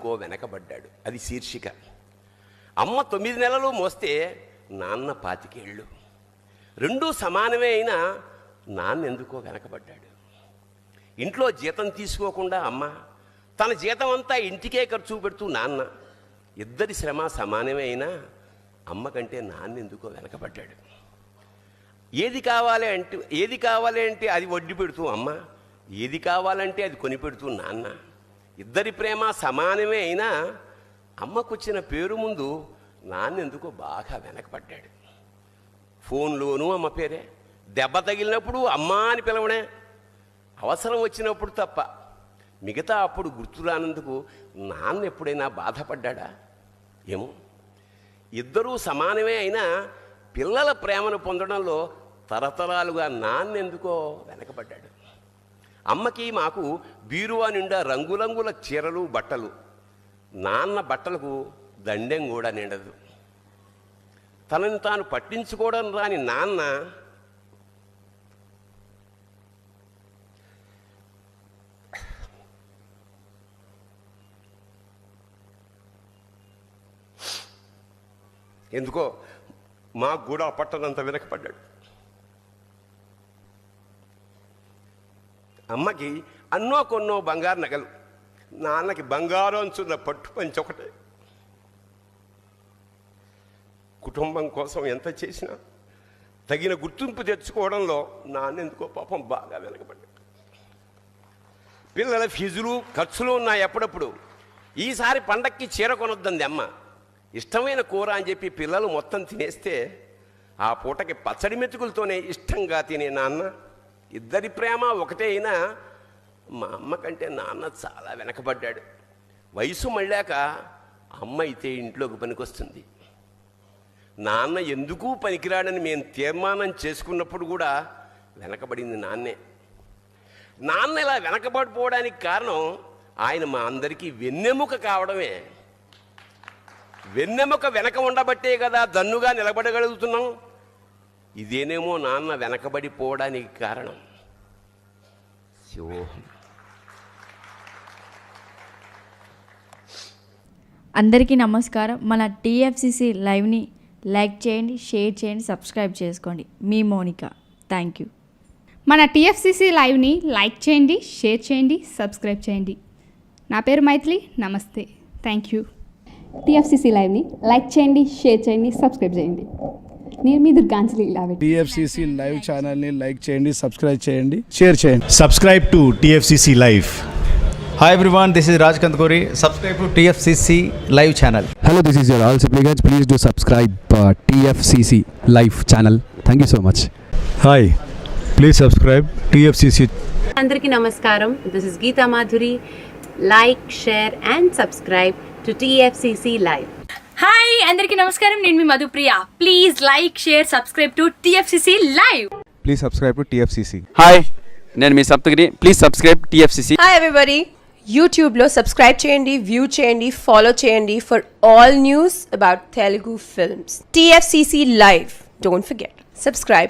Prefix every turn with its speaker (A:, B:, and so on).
A: నాన్నెందుకో వెనకబడ్డాడు. అది శీర్షిక. అమ్మ తొమ్మిది నెలలు మోస్తే నాన్న పాతికేళ్ళు. రెండూ సమానమే అయినా నాన్నెందుకో వెనకబడ్డాడు. ఇంట్లో జీతం తీసుకోకుండా అమ్మ తన జీతం అంతా ఇంటికే ఖర్చు పెడుతూ నాన్న. ఇద్దరి శ్రమ సమానమే అయినా అమ్మ కంటే నాన్న ఎందుకో వెనకబడ్డాడు. ఏది కావాలి అంటే ఏది కావాలి అంటే అది వడ్డీ పెడుతూ అమ్మ ఏది కావాలంటే అది కొని పెడుతూ నాన్న. ఇద్దరి ప్రేమ సమానమే అయినా అమ్మకొచ్చిన పేరు ముందు నాన్నెందుకో బాగా వెనకబడ్డాడు. ఫోన్లోనూ అమ్మ పేరే దెబ్బ తగిలినప్పుడు అమ్మ అని పిలవడే అవసరం వచ్చినప్పుడు తప్ప. మిగతా అప్పుడు గుర్తు రానందుకు నాన్న ఎప్పుడైనా బాధపడ్డా ఏమో. ఇద్దరూ సమానమే అయినా పిల్లల ప్రేమను పొందడంలో తరతరాలుగా నాన్నెందుకో వెనకబడ్డాడు. అమ్మకి మాకు బీరువా నిండా రంగురంగుల చీరలు బట్టలు. నాన్న బట్టలకు దండెం కూడా నిండదు. తనని తాను పట్టించుకోవడం రాని నాన్న ఎందుకో మాకు కూడా పట్టనంత వెనకపడ్డాడు. అమ్మకి అన్నో కొన్నో బంగారు నగలు. నాన్నకి బంగారం అంచున్న పట్టు పంచి ఒకటే. కుటుంబం కోసం ఎంత చేసినా తగిన గుర్తింపు తెచ్చుకోవడంలో నాన్నెందుకో పాపం బాగా వెనకబడ్డాడు. పిల్లల ఫీజులు ఖర్చులు ఉన్నాయి ఎప్పుడప్పుడు ఈసారి పండక్కి చీర కొనొద్దంది అమ్మ. ఇష్టమైన కూర అని చెప్పి పిల్లలు మొత్తం తినేస్తే ఆ పూటకి పచ్చడి మెతుకులతోనే ఇష్టంగా తినే నాన్న ఇద్దరి ప్రేమ ఒకటే అయినా మా అమ్మ కంటే నాన్న చాలా వెనకబడ్డాడు. వయసు మళ్ళాక అమ్మ అయితే ఇంట్లోకి పనికొస్తుంది. నాన్న ఎందుకు పనికిరాడని మేము తీర్మానం చేసుకున్నప్పుడు కూడా వెనకబడింది నాన్నే. నాన్న ఇలా వెనకబడిపోవడానికి కారణం ఆయన మా అందరికీ వెన్నెముక కావడమే. వెన్నెముక వెనక ఉండబట్టే కదా దన్నుగా నిలబడగలుగుతున్నాం. ఇదేనేమో నాన్న వెనకబడిపోవడానికి కారణం. శివోహం
B: అందరికీ నమస్కారం. మన టీఎఫ్సిసి లైవ్ని లైక్ చేయండి షేర్ చేయండి సబ్స్క్రైబ్ చేసుకోండి. మీ మోనిక. Thank you.
C: మన టీఎఫ్సిసి లైవ్ని లైక్ చేయండి షేర్ చేయండి సబ్స్క్రైబ్ చేయండి. నా పేరు మైథిలి. నమస్తే. Thank you. టీఎఫ్సిసి లైవ్ని లైక్ చేయండి షేర్ చేయండి సబ్స్క్రైబ్ చేయండి. నేను మీ Durganjali
D: TFCC live channel like చేయండి సబ్స్క్రైబ్ చేయండి షేర్ చేయండి.
E: Subscribe to TFCC
F: live. Hi everyone this is Raj Kant Kori subscribe to live
G: channel. Hello this is your all సిప్లీ please do subscribe TFCC live channel. Thank you so much
E: hi please subscribe TFCC.
H: అందరికి నమస్కారం. This is Geetha Madhuri like share and subscribe to TFCC live.
I: Hi అందరికీ నమస్కారం. నేను మీ Madhupriya. Please like share subscribe to TFCC live
J: Please subscribe to TFCC.
K: Hi నేను మీ Saptagiri. Please subscribe TFCC
L: hi everybody యూట్యూబ్లో subscribe చేయండి view చేయండి follow చేయండి for all news about Telugu films TFCC live don't forget subscribe